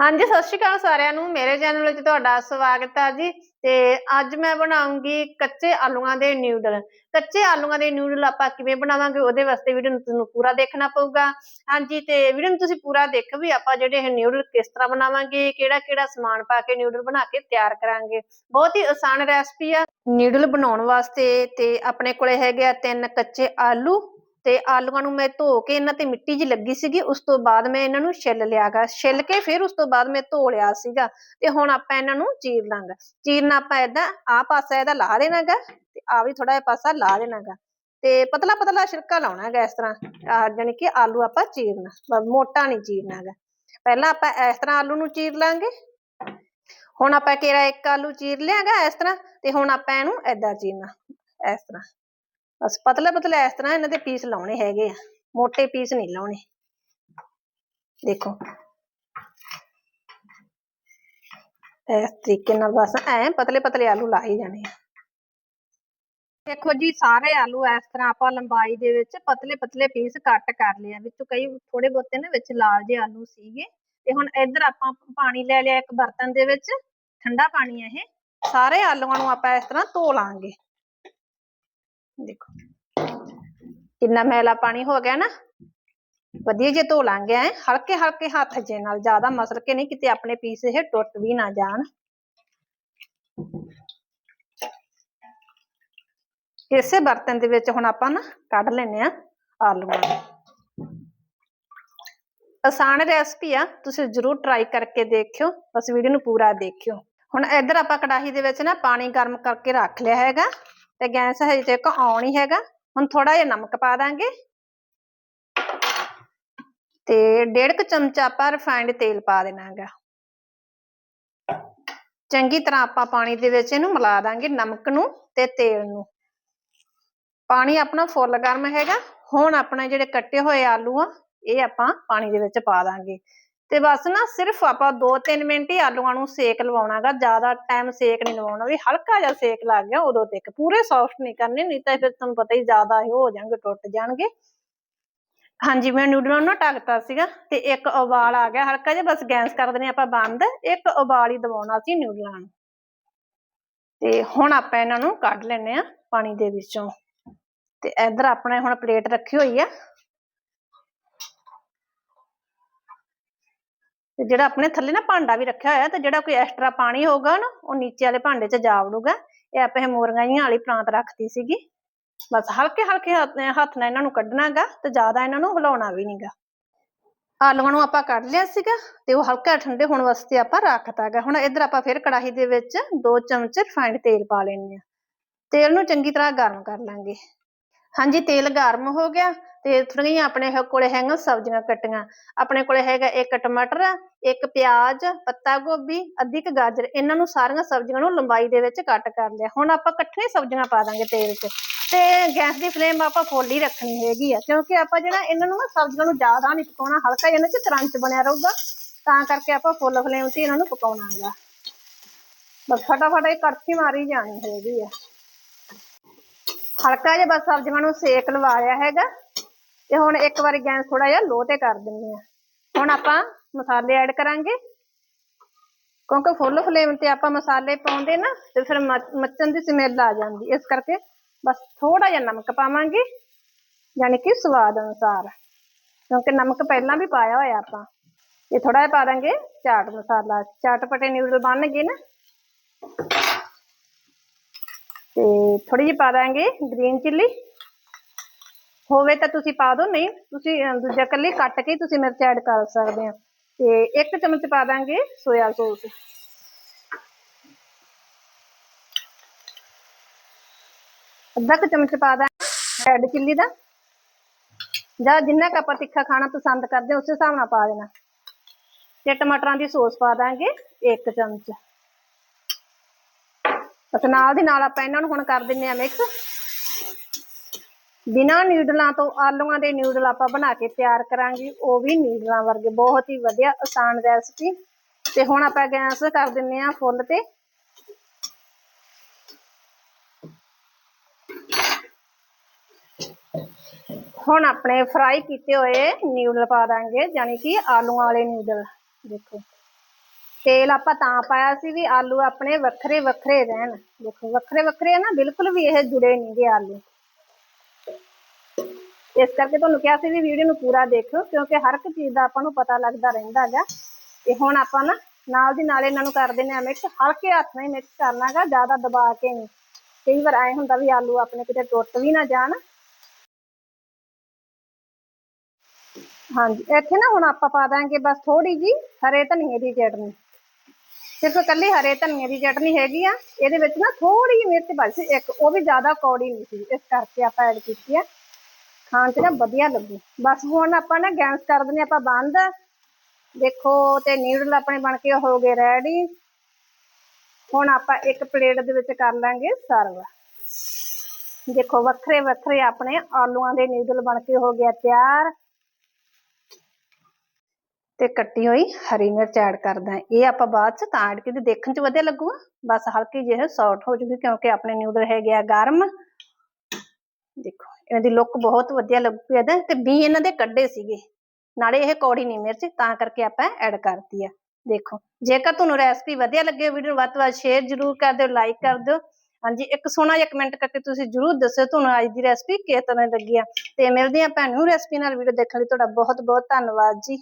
ਹਾਂਜੀ, ਸਤਿ ਸ਼੍ਰੀ ਅਕਾਲ ਸਾਰਿਆਂ ਨੂੰ। ਮੇਰੇ ਚੈਨਲ ਵਿੱਚ ਤੁਹਾਡਾ ਸਵਾਗਤ ਹੈ ਜੀ। ਤੇ ਅੱਜ ਮੈਂ ਬਣਾਉਂਗੀ ਕੱਚੇ ਆਲੂਆਂ ਦੇ ਨਿਊਡਲ ਕੱਚੇ ਆਲੂਆਂ ਦੇ ਨਿਊਡਲ ਆਪਾਂ ਕਿਵੇਂ ਬਣਾਵਾਂਗੇ, ਉਹਦੇ ਵਾਸਤੇ ਵੀਡੀਓ ਨੂੰ ਤੁਹਾਨੂੰ ਪੂਰਾ ਦੇਖਣਾ ਪਊਗਾ। ਹਾਂਜੀ, ਤੇ ਵੀਡੀਓ ਨੂੰ ਤੁਸੀਂ ਪੂਰਾ ਦੇਖੋ ਵੀ ਆਪਾਂ ਜਿਹੜੇ ਇਹ ਨਿਊਡਲ ਕਿਸ ਤਰ੍ਹਾਂ ਬਣਾਵਾਂਗੇ ਕਿਹੜਾ ਕਿਹੜਾ ਸਮਾਨ ਪਾ ਕੇ ਨਿਊਡਲ ਬਣਾ ਕੇ ਤਿਆਰ ਕਰਾਂਗੇ। ਬਹੁਤ ਹੀ ਆਸਾਨ ਰੈਸਪੀ ਆ। ਨਿਊਡਲ ਬਣਾਉਣ ਵਾਸਤੇ ਤੇ ਆਪਣੇ ਕੋਲੇ ਹੈਗੇ ਆ ਤਿੰਨ ਕੱਚੇ ਆਲੂ ਤੇ ਆਲੂਆਂ ਨੂੰ ਮੈਂ ਧੋ ਕੇ ਇਹਨਾਂ ਤੇ ਮਿੱਟੀ ਜੀ ਲੱਗੀ ਸੀਗੀ, ਉਸ ਤੋਂ ਬਾਅਦ ਮੈਂ ਇਹਨਾਂ ਨੂੰ ਛਿੱਲ ਲਿਆਗਾ। ਛਿੱਲ ਕੇ ਫਿਰ ਉਸ ਤੋਂ ਬਾਅਦ ਮੈਂ ਧੋ ਲਿਆ ਸੀਗਾ ਤੇ ਹੁਣ ਆਪਾਂ ਇਹਨਾਂ ਨੂੰ ਚੀਰ ਲਾਂਗਾ। ਚੀਰਨਾ ਆਪਾਂ ਏਦਾਂ, ਆ ਪਾਸਾ ਇਹਦਾ ਲਾ ਦੇਣਾਗਾ ਤੇ ਆ ਵੀ ਥੋੜਾ ਜਿਹਾ ਪਾਸਾ ਲਾ ਦੇਣਾਗਾ। ਤੇ ਪਤਲਾ ਪਤਲਾ ਛਿਲਕਾ ਲਾਉਣਾ ਹੈਗਾ ਇਸ ਤਰ੍ਹਾਂ, ਆ ਜਾਨੀ ਕਿ ਆਲੂ ਆਪਾਂ ਚੀਰਨਾ ਮੋਟਾ ਨਹੀਂ ਚੀਰਨਾ ਹੈਗਾ ਪਹਿਲਾਂ ਆਪਾਂ ਇਸ ਤਰ੍ਹਾਂ ਆਲੂ ਨੂੰ ਚੀਰ ਲਾਂਗੇ। ਹੁਣ ਆਪਾਂ ਕਿਹੜਾ ਇੱਕ ਆਲੂ ਚੀਰ ਲਿਆਗਾ ਇਸ ਤਰ੍ਹਾਂ ਤੇ ਹੁਣ ਆਪਾਂ ਇਹਨੂੰ ਏਦਾਂ ਚੀਰਨਾ, ਇਸ ਤਰ੍ਹਾਂ। ਬਸ ਪਤਲੇ ਪਤਲੇ ਇਸ ਤਰ੍ਹਾਂ ਇਹਨਾਂ ਦੇ ਪੀਸ ਲਾਉਣੇ ਹੈਗੇ ਆ। ਮੋਟੇ ਪੀਸ ਨਹੀਂ ਲਾਉਣੇ। ਦੇਖੋ। ਇਸ ਤਰੀਕੇ ਨਾਲ ਬਸ ਐ ਪਤਲੇ ਪਤਲੇ ਆਲੂ ਲਾਈ ਜਾਣੇ ਆ। ਦੇਖੋ ਜੀ, ਸਾਰੇ ਆਲੂ ਇਸ ਤਰ੍ਹਾਂ ਆਪਾਂ ਲੰਬਾਈ ਦੇ ਵਿੱਚ ਪਤਲੇ ਪਤਲੇ ਪੀਸ ਕੱਟ ਕਰ ਲਏ ਆ। ਵਿੱਚੋਂ ਕਈ ਥੋੜੇ ਬਹੁਤੇ ਨਾ ਵਿੱਚ ਲਾਲ ਜੇ ਆਲੂ ਸੀਗੇ। ਤੇ ਹੁਣ ਇੱਧਰ ਆਪਾਂ ਪਾਣੀ ਲੈ ਲਿਆ ਇੱਕ ਬਰਤਨ ਦੇ ਵਿੱਚ। ਠੰਡਾ ਪਾਣੀ ਆ ਇਹ। ਸਾਰੇ ਆਲੂਆਂ ਨੂੰ ਆਪਾਂ ਇਸ ਤਰ੍ਹਾਂ ਧੋ ਲਾਂਗੇ। ਦੇਖੋ। ਕਿੰਨਾ ਮੈਲਾ ਪਾਣੀ ਹੋ ਗਿਆ ਨਾ। ਵਧੀਆ ਜੇ ਧੋ ਲਾਂਗੇ ਐ ਹਲਕੇ ਹਲਕੇ ਹੱਥ ਜੇ ਨਾਲ, ਜ਼ਿਆਦਾ ਮਸਲ ਕੇ ਨਹੀਂ ਕਿਤੇ ਆਪਣੇ ਪੀਸ ਇਹ ਟੁੱਟ ਵੀ ਨਾ ਜਾਣ। ਇਸੇ ਬਰਤਨ ਦੇ ਵਿੱਚ ਹੁਣ ਆਪਾਂ ਨਾ ਕੱਢ ਲੈਨੇ ਆ ਆਲੂਆਂ ਆਸਾਨ ਰੈਸਪੀ ਆ, ਤੁਸੀਂ ਜਰੂਰ ਟਰਾਈ ਕਰਕੇ ਦੇਖਿਓ ਬਸ ਵੀਡੀਓ ਨੂੰ ਪੂਰਾ ਦੇਖਿਓ। ਹੁਣ ਇੱਧਰ ਆਪਾਂ ਕੜਾਹੀ ਦੇ ਵਿੱਚ ਨਾ ਪਾਣੀ ਗਰਮ ਕਰਕੇ ਰੱਖ ਲਿਆ ਹੈਗਾ। ਤੇ ਗੈਸ ਹਜੇ ਤੱਕ ਆਨ ਹੀ ਹੈਗਾ, ਹੁਣ ਥੋੜਾ ਜਿਹਾ ਨਮਕ ਪਾ ਦਾਂਗੇ। ਤੇ ਡੇਢ ਕੁ ਚਮਚਾ ਆਪਾਂ ਰਿਫਾਈਂਡ ਤੇਲ ਪਾ ਦੇਣਾ ਹੈਗਾ। ਚੰਗੀ ਤਰ੍ਹਾਂ ਆਪਾਂ ਪਾਣੀ ਦੇ ਵਿੱਚ ਇਹਨੂੰ ਮਿਲਾ ਦਾਂਗੇ ਨਮਕ ਨੂੰ ਤੇ ਤੇਲ ਨੂੰ। ਪਾਣੀ ਆਪਣਾ ਫੁੱਲ ਗਰਮ ਹੈਗਾ, ਹੁਣ ਆਪਣੇ ਜਿਹੜੇ ਕੱਟੇ ਹੋਏ ਆਲੂ ਆ, ਇਹ ਆਪਾਂ ਪਾਣੀ ਦੇ ਵਿੱਚ ਪਾ ਦਾਂਗੇ। ਤੇ ਬਸ ਨਾ ਸਿਰਫ ਆਪਾਂ 2-3 ਮਿੰਟ ਹੀ ਆਲੂਆਂ ਨੂੰ ਸੇਕ ਲਵਾਉਣਾਗਾ, ਜ਼ਿਆਦਾ ਟਾਈਮ ਸੇਕ ਨਹੀਂ ਲਵਾਉਣਾ, ਵੀ ਹਲਕਾ ਜਿਹਾ ਸੇਕ ਲੱਗ ਗਿਆ ਉਦੋਂ ਤੱਕ, ਪੂਰੇ ਸੌਫਟ ਨਹੀਂ ਕਰਨੇ, ਨਹੀਂ ਤਾਂ ਫਿਰ ਤੁਹਾਨੂੰ ਪਤਾ ਹੀ ਜ਼ਿਆਦਾ ਇਹ ਹੋ ਜਾਣਗੇ, ਟੁੱਟ ਜਾਣਗੇ। ਹਾਂਜੀ, ਮੈਂ ਨੂਡਲਾਂ ਨੂੰ ਨਾ ਢੱਕਤਾ ਸੀਗਾ ਤੇ ਇੱਕ ਉਬਾਲ ਆ ਗਿਆ, ਹਲਕਾ ਜਿਹਾ ਬਸ ਗੈਸ ਕਰ ਦਨੇ ਆਪਾਂ ਬੰਦ, ਇੱਕ ਉਬਾਲ ਹੀ ਦਵਾਉਣਾ ਸੀ ਨੂਡਲਾਂ ਨੂੰ ਤੇ ਹੁਣ ਆਪਾਂ ਇਹਨਾਂ ਨੂੰ ਕੱਢ ਲੈਨੇ ਆ ਪਾਣੀ ਦੇ ਵਿੱਚੋਂ। ਤੇ ਇੱਧਰ ਆਪਣੇ ਹੁਣ ਪਲੇਟ ਰੱਖੀ ਹੋਈ ਆ। ਤੇ ਜਿਹੜਾ ਆਪਣੇ ਥੱਲੇ ਨਾ ਭਾਂਡਾ ਵੀ ਰੱਖਿਆ ਹੋਇਆ ਤੇ ਜਿਹੜਾ ਕੋਈ ਐਕਸਟਰਾ ਪਾਣੀ ਹੋਊਗਾ ਨਾ, ਉਹ ਨੀਚੇ ਵਾਲੇ ਭਾਂਡੇ 'ਚ ਜਾ ਵੜੂਗਾ। ਇਹ ਆਪਾਂ ਇਹ ਮੋਰੀਆਂ ਜਿਹੀਆਂ ਵਾਲੀ ਪ੍ਰਾਂਤ ਰੱਖਤੀ ਸੀਗੀ। ਬਸ ਹਲਕੇ ਹਲਕੇ ਹੱਥ ਨਾਲ ਇਹਨਾਂ ਨੂੰ ਕੱਢਣਾਗਾ ਤੇ ਜ਼ਿਆਦਾ ਇਹਨਾਂ ਨੂੰ ਹਿਲਾਉਣਾ ਵੀ ਨਹੀਂਗਾ ਆਲੂਆਂ ਨੂੰ ਆਪਾਂ ਕੱਢ ਲਿਆ ਸੀਗਾ ਤੇ ਉਹ ਹਲਕਾ ਠੰਡੇ ਹੋਣ ਵਾਸਤੇ ਆਪਾਂ ਰੱਖਤਾਗਾ ਹੁਣ ਇੱਧਰ ਆਪਾਂ ਫਿਰ ਕੜਾਹੀ ਦੇ ਵਿੱਚ 2 ਚਮਚ ਰਿਫਾਈਂਡ ਤੇਲ ਪਾ ਲੈਣੇ ਆ ਤੇਲ ਨੂੰ ਚੰਗੀ ਤਰ੍ਹਾਂ ਗਰਮ ਕਰ ਲਾਂਗੇ। ਹਾਂਜੀ, ਤੇਲ ਗਰਮ ਹੋ ਗਿਆ। ਤੇ ਥੋੜੀਆਂ ਆਪਣੇ ਇਹ ਕੋਲੇ ਹੈਗਾ ਸਬਜ਼ੀਆਂ ਕੱਟੀਆਂ। ਆਪਣੇ ਕੋਲੇ ਹੈਗਾ ਇੱਕ ਟਮਾਟਰ, ਇੱਕ ਪਿਆਜ਼, ਪੱਤਾ ਗੋਭੀ ਅੱਧੀ ਕੁ ਗਾਜਰ। ਇਹਨਾਂ ਨੂੰ ਸਾਰੀਆਂ ਸਬਜ਼ੀਆਂ ਨੂੰ ਲੰਬਾਈ ਦੇ ਵਿੱਚ ਕੱਟ ਕਰ ਲਿਆ। ਹੁਣ ਆਪਾਂ ਇਕੱਠੀਆਂ ਸਬਜ਼ੀਆਂ ਪਾ ਦਾਂਗੇ ਤੇਲ 'ਚ। ਤੇ ਗੈਸ ਦੀ ਫਲੇਮ ਆਪਾਂ ਫੁੱਲ ਹੀ ਰੱਖਣੀ ਹੈਗੀ ਆ, ਕਿਉਂਕਿ ਆਪਾਂ ਜਿਹੜਾ ਇਹਨਾਂ ਨੂੰ ਨਾ ਸਬਜ਼ੀਆਂ ਨੂੰ ਜ਼ਿਆਦਾ ਨਹੀਂ ਪਕਾਉਣਾ, ਹਲਕਾ ਇਹਨਾਂ 'ਚ ਕਰੰਚ ਬਣਿਆ ਰਹੂਗਾ, ਤਾਂ ਕਰਕੇ ਆਪਾਂ ਫੁੱਲ ਫਲੇਮ 'ਤੇ ਇਹਨਾਂ ਨੂੰ ਪਕਾਉਣਾ ਹੈਗਾ ਬਸ ਫਟਾਫਟ ਇਹ ਕੜਛੀ ਮਾਰੀ ਜਾਣੀ ਹੈਗੀ ਆ। ਹਲਕਾ ਜਿਹਾ ਬਸ ਸਬਜ਼ੀਆਂ ਨੂੰ ਸੇਕ ਲਵਾ ਲਿਆ ਹੈਗਾ। ਤੇ ਹੁਣ ਇੱਕ ਵਾਰੀ ਗੈਸ ਥੋੜਾ ਜਿਹਾ ਲੋ ਤੇ ਕਰ ਦਿੰਦੇ ਆ ਹੁਣ ਆਪਾਂ ਮਸਾਲੇ ਐਡ ਕਰਾਂਗੇ। ਕਿਉਂਕਿ ਫੁੱਲ ਫਲੇਮ ਤੇ ਆਪਾਂ ਮਸਾਲੇ ਪਾਉਂਦੇ ਨਾ, ਤੇ ਫਿਰ ਮੱਚ- ਮੱਚਣ ਦੀ ਸਮੈਲ ਆ ਜਾਂਦੀ। ਇਸ ਕਰਕੇ ਬਸ ਥੋੜਾ ਜਿਹਾ ਨਮਕ ਪਾਵਾਂਗੇ, ਯਾਨੀ ਕਿ ਸਵਾਦ ਅਨੁਸਾਰ। ਕਿਉਂਕਿ ਨਮਕ ਪਹਿਲਾਂ ਵੀ ਪਾਇਆ ਹੋਇਆ ਆਪਾਂ। ਇਹ ਥੋੜਾ ਜਿਹਾ ਪਾ ਦਾਂਗੇ, ਚਾਟ ਮਸਾਲਾ। ਚਟਪਟੇ ਨਿਊਡਲ ਬਣਨਗੇ ਨਾ। ਤੇ ਥੋੜੀ ਜਿਹੀ ਪਾ ਦਾਂਗੇ ਗ੍ਰੀਨ ਚਿੱਲੀ ਹੋਵੇ ਤਾਂ ਤੁਸੀਂ ਪਾ ਦਿਓ, ਨਹੀਂ ਤੁਸੀਂ ਦੂਜਾ ਕੱਲੀ ਕੱਟ ਕੇ ਤੁਸੀਂ ਮਿਰਚ ਐਡ ਕਰ ਸਕਦੇ ਹੋ ਤੇ ਇੱਕ ਚਮਚ ਪਾ ਦਾਂਗੇ ਸੋਇਆ ਸੌਸ ਅੱਧਾ ਕੁ ਚਮਚ ਪਾ ਦਾਂਗੇ ਰੈਡ ਚਿੱਲੀ ਦਾ। ਜਾਂ ਜਿੰਨਾ ਕੁ ਆਪਾਂ ਤਿੱਖਾ ਖਾਣਾ ਪਸੰਦ ਕਰਦੇ ਹਾਂ ਉਸੇ ਹਿਸਾਬ ਨਾਲ ਪਾ ਦੇਣਾ। ਤੇ ਟਮਾਟਰਾਂ ਦੀ ਸੌਸ ਪਾ ਦਾਂਗੇ ਇੱਕ ਚਮਚ। ਬਸ ਨਾਲ ਦੀ ਨਾਲ ਆਪਾਂ ਇਹਨਾਂ ਨੂੰ ਹੁਣ ਕਰ ਦਿੰਨੇ ਆ ਮਿਕਸ ਬਿਨਾਂ ਨਿਊਡਲਾਂ ਤੋਂ ਆਲੂਆਂ ਦੇ ਨਿਊਡਲ ਆਪਾਂ ਬਣਾ ਕੇ ਤਿਆਰ ਕਰਾਂਗੇ। ਉਹ ਵੀ ਨਿਊਡਲਾਂ ਵਰਗੇ, ਬਹੁਤ ਹੀ ਵਧੀਆ, ਆਸਾਨ ਰੈਸਪੀ ਤੇ ਹੁਣ ਆਪਾਂ ਗੈਸ ਕਰ ਦਿੰਨੇ ਆ ਫੁੱਲ ਤੇ। ਹੁਣ ਆਪਣੇ ਫਰਾਈ ਕੀਤੇ ਹੋਏ ਨਿਊਡਲ ਪਾ ਦਾਂਗੇ ਯਾਨੀ ਕਿ ਆਲੂਆਂ ਵਾਲੇ ਨਿਊਡਲ ਦੇਖੋ, ਤੇਲ ਆਪਾਂ ਤਾਂ ਪਾਇਆ ਸੀ ਵੀ ਆਲੂ ਆਪਣੇ ਵੱਖਰੇ ਵੱਖਰੇ ਰਹਿਣ। ਦੇਖੋ ਵੱਖਰੇ ਵੱਖਰੇ ਆ ਨਾ, ਬਿਲਕੁਲ ਵੀ ਇਹ ਜੁੜੇ ਨਹੀਂ ਗੇ ਆਲੂ। ਇਸ ਕਰਕੇ ਤੁਹਾਨੂੰ ਕਿਹਾ ਸੀ ਵੀ ਵੀਡੀਓ ਨੂੰ ਪੂਰਾ ਦੇਖੋ ਕਿਉਂਕਿ ਹਰ ਇੱਕ ਚੀਜ਼ ਦਾ ਆਪਾਂ ਨੂੰ ਪਤਾ ਲੱਗਦਾ ਰਹਿੰਦਾ ਹੈਗਾ। ਤੇ ਹੁਣ ਆਪਾਂ ਨਾ ਨਾਲ ਦੀ ਨਾਲ ਇਹਨਾਂ ਨੂੰ ਕਰ ਦਿੰਦੇ ਆ ਮਿਕਸ ਹਲਕੇ ਹੱਥ ਨਾਲ ਹੀ ਮਿਕਸ ਕਰਨਾਗਾ ਜ਼ਿਆਦਾ ਦਬਾ ਕੇ ਨਹੀਂ। ਕਈ ਵਾਰ ਐ ਹੁੰਦਾ ਵੀ ਆਲੂ ਆਪਣੇ ਕਿਤੇ ਟੁੱਟ ਵੀ ਨਾ ਜਾਣ। ਹਾਂਜੀ, ਇੱਥੇ ਨਾ ਹੁਣ ਆਪਾਂ ਪਾ ਦਾਂਗੇ ਬਸ ਥੋੜੀ ਜੀ ਹਰੇ ਧਨੀਏ ਦੀ ਚਟਨੀ। ਸਿਰਫ ਇਕੱਲੀ ਹਰੇ ਧਨੀਏ ਦੀ ਚਟਨੀ ਹੈਗੀ ਆ, ਇਹਦੇ ਵਿੱਚ ਨਾ ਥੋੜੀ ਜਿਹੀ ਮਿਰਚ ਪਾਈ ਸੀ ਇੱਕ, ਉਹ ਵੀ ਜ਼ਿਆਦਾ ਕੌੜੀ ਨਹੀਂ ਸੀ, ਇਸ ਕਰਕੇ ਆਪਾਂ ਐਡ ਕੀਤੀ ਆ। ਖਾਣ 'ਚ ਨਾ ਵਧੀਆ ਲੱਗੂ। ਬਸ ਹੁਣ ਆਪਾਂ ਨਾ ਗੈਸ ਕਰ ਦਿੰਦੇ ਆਪਾਂ ਬੰਦ। ਦੇਖੋ ਤੇ ਨਿਊਡਲ ਆਪਣੇ ਬਣ ਕੇ ਹੋ ਗਏ ਰੈਡੀ ਹੁਣ ਆਪਾਂ ਇੱਕ ਪਲੇਟ ਦੇ ਵਿੱਚ ਕਰ ਲਾਂਗੇ ਸਰਵ। ਦੇਖੋ ਵੱਖਰੇ ਵੱਖਰੇ ਆਪਣੇ ਆਲੂਆਂ ਦੇ ਨਿਊਡਲ ਬਣ ਕੇ ਹੋ ਗਿਆ ਤਿਆਰ। ਤੇ ਕੱਟੀ ਹੋਈ ਹਰੀ ਮਿਰਚ ਐਡ ਕਰਦਾ ਇਹ ਆਪਾਂ ਬਾਅਦ ਚ ਤਾਂ ਐਡ ਕੀਤੀ, ਦੇਖਣ ਚ ਵਧੀਆ ਲੱਗੂਗਾ। ਬਸ ਹਲਕੀ ਜਿਹੀ ਸੌਫਟ ਹੋ ਜੂਗੀ ਕਿਉਂਕਿ ਆਪਣੇ ਨਿਊਡਲ ਹੈਗੇ ਆ ਗਰਮ। ਦੇਖੋ। ਇਹਨਾਂ ਦੀ ਲੁੱਕ ਬਹੁਤ ਵਧੀਆ ਲੱਗੂ ਇਹਦਾ ਤੇ ਵੀ ਇਹਨਾਂ ਦੇ ਕੱਢੇ ਸੀਗੇ। ਨਾਲੇ ਇਹ ਕੌੜੀ ਨਹੀਂ ਮਿਰਚ, ਤਾਂ ਕਰਕੇ ਆਪਾਂ ਐਡ ਕਰਤੀ ਆ। ਦੇਖੋ, ਜੇਕਰ ਤੁਹਾਨੂੰ ਰੈਸਪੀ ਵਧੀਆ ਲੱਗੇ ਵੀਡੀਓ ਨੂੰ ਵੱਧ ਤੋਂ ਵੱਧ ਸ਼ੇਅਰ ਜ਼ਰੂਰ ਕਰ ਦਿਓ ਲਾਈਕ ਕਰ ਦਿਓ। ਹਾਂਜੀ, ਇੱਕ ਸੋਹਣਾ ਜਿਹਾ ਕਮੈਂਟ ਕਰਕੇ ਤੁਸੀਂ ਜ਼ਰੂਰ ਦੱਸਿਓ ਤੁਹਾਨੂੰ ਅੱਜ ਦੀ ਰੈਸਪੀ ਕਿਸ ਤਰ੍ਹਾਂ ਲੱਗੀ ਆ। ਤੇ ਮਿਲਦੇ ਆ ਭੈਣ ਨੂੰ ਰੈਸਪੀ ਨਾਲ ਵੀਡੀਓ ਦੇਖਣ ਲਈ। ਤੁਹਾਡਾ ਬਹੁਤ ਬਹੁਤ ਧੰਨਵਾਦ ਜੀ।